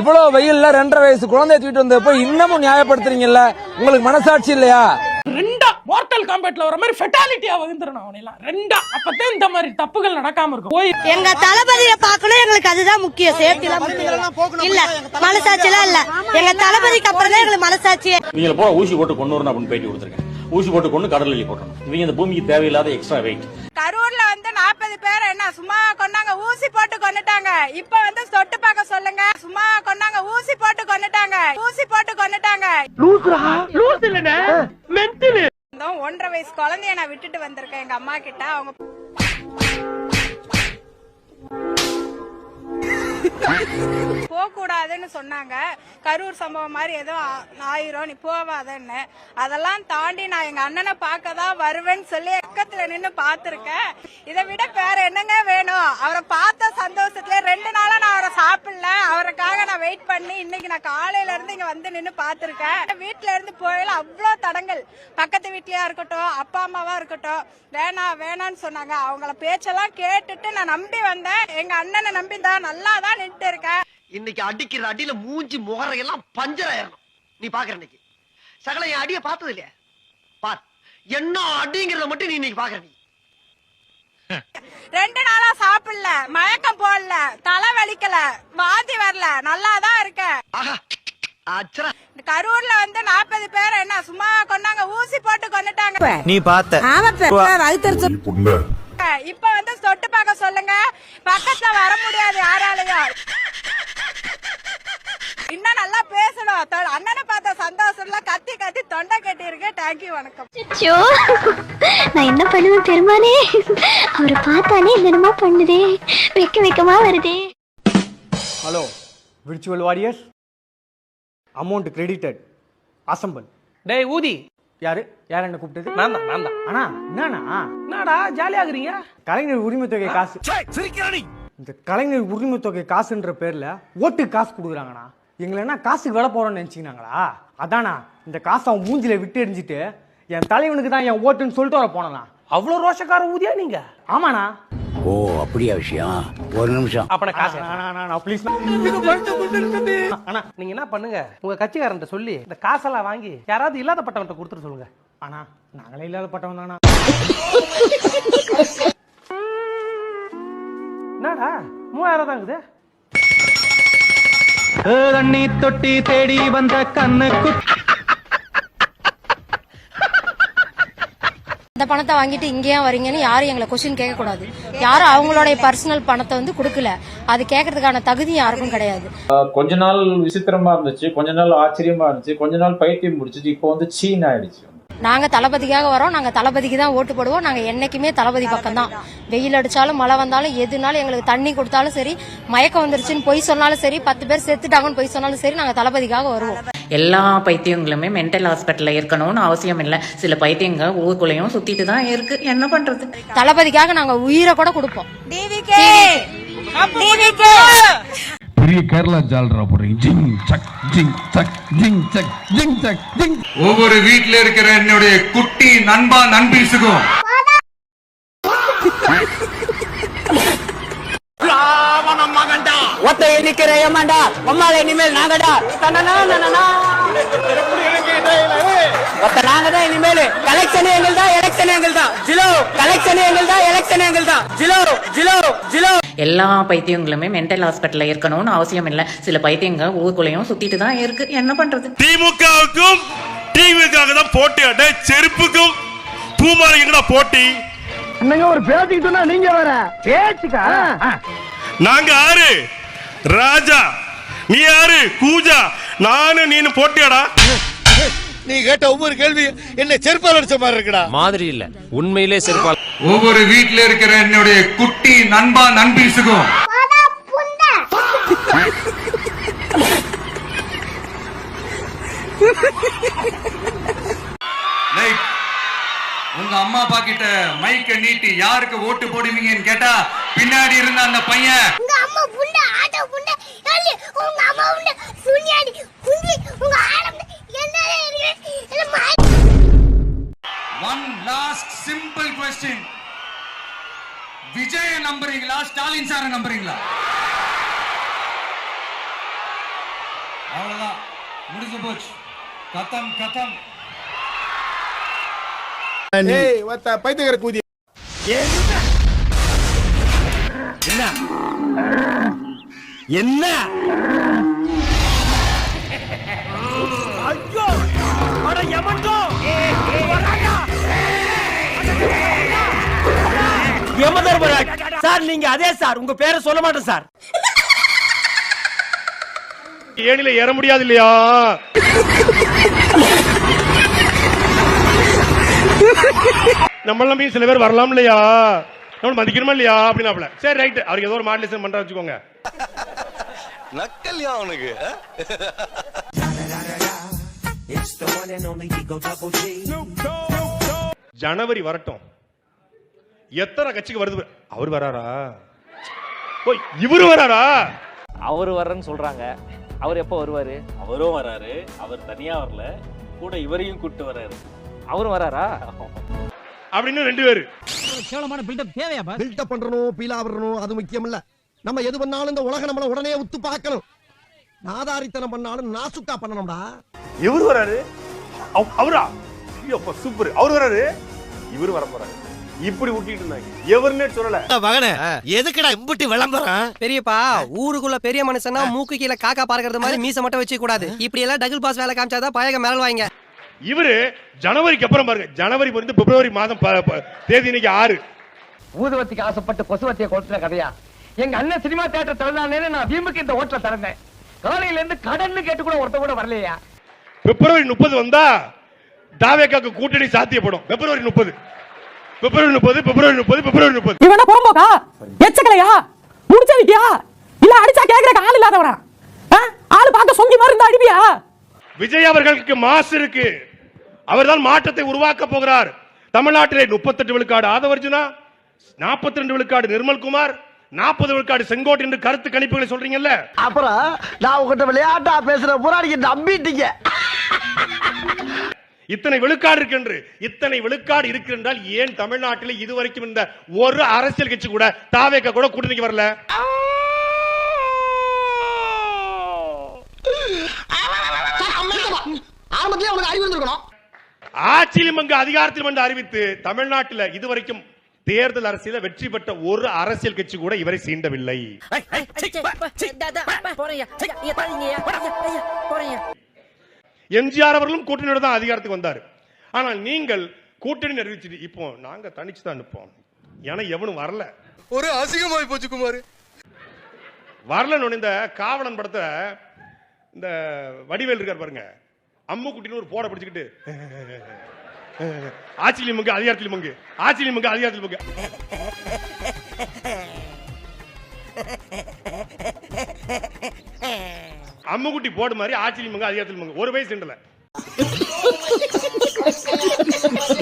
இவ்வளவு வெயில்ல ரெண்டரை வயசு குழந்தைய தூக்கிட்டு வந்தப்போ இன்னமும் நியாயப்படுத்துறீங்கல்ல? உங்களுக்கு மனசாட்சி இல்லையா? ரெண்டா மார்டல் காம்பேட்ல வர மாதிரி ஃபெட்டாலிட்டியா வகுந்துறணும் அவனெல்லாம் ரெண்டா. அப்பதான் இந்த மாதிரி தப்புகள் நடக்காம இருக்கும். போய் எங்க தளபதியை பார்க்கணும் எங்களுக்கு அதுதான் முக்கியம். சேஃப்டி. இல்ல மனசாட்சி எல்லாம் இல்ல. எங்க தளபதிக்கு அப்புறம் தான் எங்களுக்கு மனசாட்சியே. இவங்களை போல ஊசி போட்டு கொண்டு வரணும் அப்படின்னு பேட்டி கொடுத்துருக்கேன். ஊசி போட்டு கொண்டு கடலில் போட்டணும் இவங்க இந்த பூமிக்கு தேவையில்லாத எக்ஸ்ட்ரா வெயிட் கரூர்ல வந்து நாற்பது பேர் என்ன சும்மா கொண்டாங்க ஊசி போட்டு கொண்டுட்டாங்க இப்ப வந்து தொட்டு பார்க்க சொல்லுங்க. சும்மா கொண்டாங்க ஊசி போட்டு கொண்டுட்டாங்க ஊசி போட்டு கொண்டுட்டாங்க ஒன்றரை வயசு குழந்தைய நான் விட்டுட்டு வந்திருக்கேன் எங்க அம்மா கிட்ட. அவங்க போகக்கூடாதுன்னு சொன்னாங்க. கரூர் சம்பவம் மாதிரி ஏதோ ஆயிரும். நீ போவாதன்னு. அதெல்லாம் தாண்டி நான் எங்க அண்ணனை பார்க்க தான் வருவேன்னு சொல்லி பக்கத்துல நின்னு பார்த்துருக்கேன். இதை விட வேற என்னங்க வேணும்? அவரை பார்த்த சந்தோஷத்துல ரெண்டு நாளா நான் அவரை சாப்பிடல. அவருக்காக நான் வெயிட் பண்ணி இன்னைக்கு நான் காலையில இருந்து இங்க வந்து நின்னு பார்த்துருக்கேன். வீட்டுல இருந்து போயில அவ்வளோ தடங்கள் பக்கத்து வீட்லயா இருக்கட்டும் அப்பா அம்மாவா இருக்கட்டும் வேணாம் வேணான்னு சொன்னாங்க. அவங்கள பேச்செல்லாம் கேட்டுட்டு நான் நம்பி வந்தேன். எங்க அண்ணனை நம்பி தான் நல்லா தான் நின்று இருக்கேன் இன்னைக்கு அடிக்கிற அடியில மூஞ்சி முகரையெல்லாம் பஞ்சர் ஆயிரணும். நீ பாக்குற இன்னைக்கு சகல என் அடிய பார்த்தது இல்லையா? பார் என்ன அடிங்கிறத மட்டும் நீ இன்னைக்கு பாக்குற நீ. ரெண்டு நாளா சாப்பிடல மயக்கம் போடல தலை வலிக்கல வாந்தி வரல நல்லா தான் இருக்கேன் ஆஹா அச்சரா. இந்த கரூர்ல வந்து நாற்பது பேர் என்ன சும்மா கொண்டாங்க ஊசி போட்டு கொண்டுட்டாங்க நீ பார்த்த. இப்ப வந்து தொட்டு பார்க்க சொல்லுங்க. பக்கத்துல வர முடியாது யாராலையும். இன்னும் நல்லா பேசணும். அண்ணனை பார்த்த சந்தோஷம்ல கத்தி கத்தி தொண்டை கட்டி இருக்கு தேங்க்யூ வணக்கம். அச்சோ. நான் என்ன பண்ணுவேன் பெருமானே அவரை பார்த்தாலே என்னென்னமோ பண்ணுதே. வெக்க வெக்கமா வருதே. Hello virtual warriors amount credited assemble டேய் ஊதி. யாரு? யார் என்ன கூப்பிட்டது? நான் தான் நான் தான். அண்ணா என்னண்ணா? என்னடா ஜாலியாகுறீங்க கலைஞர் உரிமை தொகை காசு. இந்த கலைஞர் உரிமை தொகை காசுன்ற பேர்ல ஓட்டு காசு கொடுக்குறாங்கண்ணா. எங்களை என்ன காசுக்கு விலை போறோம்னு நினைச்சீங்களாங்களா அதானா இந்த காசை அவன் மூஞ்சில விட்டு எரிஞ்சிட்டு என் தலைவனுக்கு தான் என் ஓட்டுன்னு சொல்லிட்டு வர போனலாம் அவ்வளவு ரோஷக்கார ஊதியா நீங்க? ஆமாண்ணா. ஓ அப்படியா விஷயம்? ஒரு நிமிஷம். அப்ப நான் காசு ப்ளீஸ் அண்ணா நீங்க என்ன பண்ணுங்க? உங்க கட்சிக்காரன்ட்ட சொல்லி இந்த காசெல்லாம் வாங்கி யாராவது இல்லாதப்பட்டவன்ட்ட கொடுத்துட்டு சொல்லுங்க. அண்ணா நாங்களே இல்லாத பட்டவன் தானா என்னடா? மூவாயிரம் தாங்குது தண்ணி தொட்டி தேடி வந்த கண்ணு இந்த பணத்தை வாங்கிட்டு இங்கே வரீங்கன்னு யாரும் எங்களை கொஸ்டின் கேட்கக்கூடாது. யாரும் அவங்களுடைய பர்சனல் பணத்தை வந்து கொடுக்கல. அது கேட்கறதுக்கான தகுதி யாருக்கும் கிடையாது. கொஞ்ச நாள் விசித்திரமா இருந்துச்சு கொஞ்ச நாள் ஆச்சரியமா இருந்துச்சு கொஞ்ச நாள் பைத்தியம் முடிச்சிச்சு இப்போ வந்து சீன் ஆயிடுச்சு. நாங்க தளபதிக்காக வரோம். நாங்க தளபதிக்கு தான் ஓட்டு போடுவோம். நாங்க என்னைக்குமே தளபதி பக்கம் தான் வெயில் அடிச்சாலும் மழை வந்தாலும் எதுனாலும் எங்களுக்கு தண்ணி கொடுத்தாலும் சரி மயக்கம் வந்துருச்சுன்னு பொய் சொன்னாலும் சரி பத்து பேர் செத்துட்டாங்கன்னு பொய் சொன்னாலும் சரி நாங்க தளபதிக்காக வருவோம். எல்லா பைத்தியங்களுமே மென்டல் ஹாஸ்பிட்டல்ல இருக்கணும்னு அவசியம் இல்ல. சில பைத்தியங்க ஊருக்குள்ளேயும் சுத்திட்டு தான் இருக்கு. என்ன பண்றது? தளபதிக்காக நாங்க உயிரை கூட கொடுப்போம்! பெரிய கேரளா ஜால்ரா போடுறீங்க ஜிங் சக் ஜிங் சக் ஜிங் சக் ஜிங் சக் ஜிங். ஒவ்வொரு வீட்ல இருக்கிற என்னுடைய குட்டி நண்பா நண்பீசுக்கும். ஒத்த எண்ணிக்கிற ஏமாண்டா. அம்மால இனிமேல் நாங்கடா. ஒத்த நாங்க தான் இனிமேல். கலெக்ஷன் எங்கள் தான் எலெக்ஷன் எங்கள் தான். ஜிலோ கலெக்ஷன் எங்கள் தான் எலெக்ஷன் எங்கள் தான். ஜிலோ ஜிலோ ஜிலோ. எல்லா பைத்தியங்களுமே மென்டல் ஹாஸ்பிட்டல்ல இருக்கணும்னு அவசியம் இல்ல. சில பைத்தியங்க ஊருக்குள்ளேயும் சுத்திட்டு தான் இருக்கு. என்ன பண்றது? திமுகவுக்கும் டிவிக்காக தான் போட்டி அட செருப்புக்கும் பூமாரிக்கு போட்டி? என்னங்க ஒரு பேச்சுக்கு சொன்னா நீங்க வர பேச்சுக்கா? நாங்க யாரு? ராஜா. நீ யாரு? கூஜா. நானு நீனு போட்டியாடா. நீ கேட்ட ஒவ்வொரு கேள்வி என்ன செருப்பால் அடிச்ச மாதிரி இருக்குடா. மாதிரி இல்ல. உண்மையிலே செருப்பால் ஒவ்வொரு வீட்ல இருக்கிற என்னுடைய குட்டி நண்பா நண்பீசுக்கும் உங்க அம்மா அப்பா கிட்ட மைக்க நீட்டி யாருக்கு ஓட்டு போடுவீங்கன்னு கேட்டா பின்னாடி இருந்த அந்த பையன் உங்க அம்மா புண்ட ஆட்டோ புண்ட ஏய், உங்க அம்மா புண்ட சுனியாடி குந்தி உங்க ஆடம் என்ன one last simple question Vijay நம்புறீங்களா ஸ்டாலின் சார நம்புறீங்களா? அவ்வளவுதான். முடிஞ்சு போச்சு. கத்தம் கத்தம் பைத்தியக்கார கூதி. என்ன? சார் நீங்க அதே சார். உங்க பேரை சொல்ல மாட்டேன் சார். ஏனில ஏற முடியாது இல்லையா? நம்ம நம்பி சில பேர் வரலாம் இல்லையா? நம்ம மதிக்கணுமா இல்லையா? அப்படின்னாப்ல சரி ரைட் அவருக்கு ஏதோ ஒரு மாடலேஷன் பண்றா வச்சுக்கோங்க. நக்கல்யா அவனுக்கு? ஜனவரி வரட்டும். எத்தனை கட்சிக்கு வருது? அவர் வராரா? ஓ இவரு வராரா? அவர் வர்றேன்னு சொல்றாங்க. அவர் எப்போ வருவாரு? அவரும் வராரு. அவர் தனியா வரல. கூட இவரையும் கூட்டு வராரு. அவரும் வராரா? அப்படின்னு ரெண்டு பேரு. பில்டப் பண்றணும் பீலா வரணும் அது முக்கியம் இல்ல நம்ம எது பண்ணாலும் இந்த உலக நம்மள உடனே உத்து பார்க்கணும். நாதாரித்தனம் பண்ணாலும் நாசுக்கா பண்ணணும்டா. இவர் வராரு? அவ- அவரா? ஐயோ சூப்பர் அவர் வராரு? இவர் வர போறாரு இப்படி ஊட்டிட்டு இருந்தாங்க. எவருன்னே சொல்லல. மகனே எதுக்குடா இம்புட்டி விளம்பரம்? பெரியப்பா ஊருக்குள்ள பெரிய மனுஷனா மூக்கு கீழ காக்கா பார்க்கறது மாதிரி மீச மட்டும் வச்சு கூடாது இப்படி எல்லாம் டபுள் பாஸ் வேலை காமிச்சாதான் பயக மேல வாங்க. இவரு ஜனவரிக்கு அப்புறம் பாருங்க. ஜனவரி வந்து பிப்ரவரி மாதம் ப- ப- தேதி இன்னைக்கு ஆறு. ஊதுவத்திக்கு ஆசைப்பட்டு கொசுவத்திய கொடுத்துல கதையா? எங்க அண்ணன் சினிமா தியேட்டர் திறந்தானே நான் வீம்புக்கு இந்த ஹோட்டல திறந்தேன். காலையில இருந்து கடன்னு கேட்டு கூட ஒருத்த கூட வரலையா? பிப்ரவரி முப்பது வந்தா தாவேக்காக்கு கூட்டணி சாத்தியப்படும். பிப்ரவரி முப்பது. பிப்ரவரி முப்பது பிப்ரவரி முப்பது பிப்ரவரி முப்பது. இவன புறம்போக்கா எச்சக்கலையா? முடிச்சவிக்கியா இல்ல அடிச்சா கேக்குறக்கு ஆள் இல்லாதவனா? ஆ? ஆளு பார்க்க சொங்கி மாதிரி இருந்தா அடிப்பியா? விஜய் அவர்களுக்கு மாசு இருக்கு. அவர்தான் மாற்றத்தை உருவாக்க போகிறார். தமிழ்நாட்டிலே முப்பத்தெட்டு விழுக்காடு ஆதவர்ஜுனா நாற்பத்தி ரெண்டு விழுக்காடு நிர்மல்குமார் நாற்பது விழுக்காடு செங்கோட்டு என்று கருத்து கணிப்புகளை சொல்றீங்கல்ல? அப்புறம் நான் உங்ககிட்ட விளையாட்டா பேசுற புறாடிக்கு நம்பிட்டீங்க. இத்தனை விழுக்காடு இருக்கின்று இத்தனை விழுக்காடு இருக்கு என்றால் ஏன் தமிழ்நாட்டில் இதுவரைக்கும் இந்த ஒரு அரசியல் கட்சி கூட தாவேக்க கூட கூட்டணிக்கு வரல ஆட்சியிலும் அங்கு அதிகாரத்திலும் என்று அறிவித்து தமிழ்நாட்டில் இதுவரைக்கும் தேர்தல் அரசியல வெற்றி பெற்ற ஒரு அரசியல் கட்சி கூட இவரை சீண்டவில்லை எம்ஜிஆர் அவர்களும் கூட்டணியோட தான் அதிகாரத்துக்கு வந்தார். ஆனால் நீங்கள் கூட்டணி அறிவிச்சுட்டு இப்போ நாங்க தனிச்சு தான் நிற்போம். ஏன்னா எவனும் வரல. ஒரு அசிங்கமாய் போச்சு குமார். வரலன்னு இந்த காவலன் படத்தை இந்த வடிவேல் இருக்கார் பாருங்க. அம்மு குட்டின்னு ஒரு போட பிடிச்சுக்கிட்டு ஆட்சியிலும் மங்கு அதிகாரத்திலும் மங்கு ஆட்சியிலும் மங்கு அதிகாரத்திலும் மங்கு. அம்முக்குட்டி போடு மாதிரி ஆட்சியிலும் அதிகாரத்தில் ஒரு வயசு இல்ல